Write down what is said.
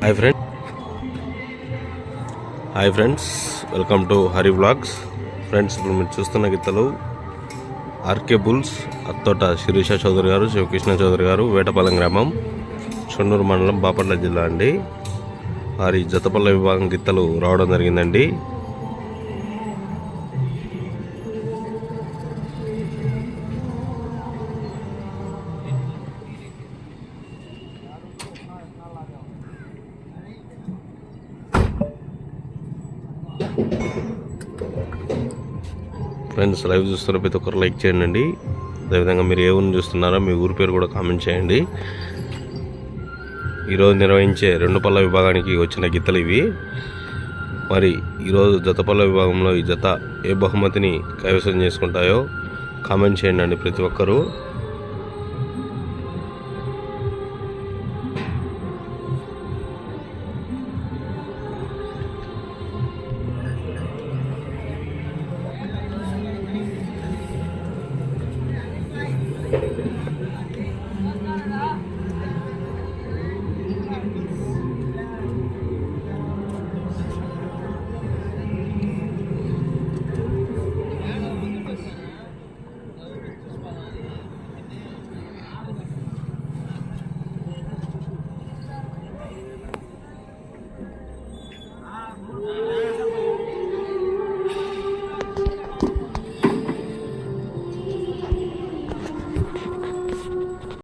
Hi friend hi friends welcome to Hari blogs friends ఇప్పుడు మీరు చూస్తున్న గీతలు ఆర్కే బుల్స్ అత్తోట శిరీష చౌదరి గారు శివకృష్ణ చౌదరి గారు వేటపాలెం గ్రామం చుండూరు మండలం బాపట్ల జిల్లా అండి. వారి జతపల్ల విభాగం గిత్తలు రావడం జరిగిందండి. ఫ్రెండ్స్ లైవ్ చూస్తున్న ప్రతి ఒక్కరు లైక్ చేయండి. అదేవిధంగా మీరు ఏ ఊరిని చూస్తున్నారో మీ ఊరి పేరు కూడా కామెంట్ చేయండి. ఈరోజు నిర్వహించే రెండు పళ్ళ విభాగానికి వచ్చిన గిత్తలు ఇవి. మరి ఈరోజు జతపల్ల విభాగంలో ఈ జత ఏ బహుమతిని కైవసం చేసుకుంటాయో కామెంట్ చేయండి ప్రతి ఒక్కరూ.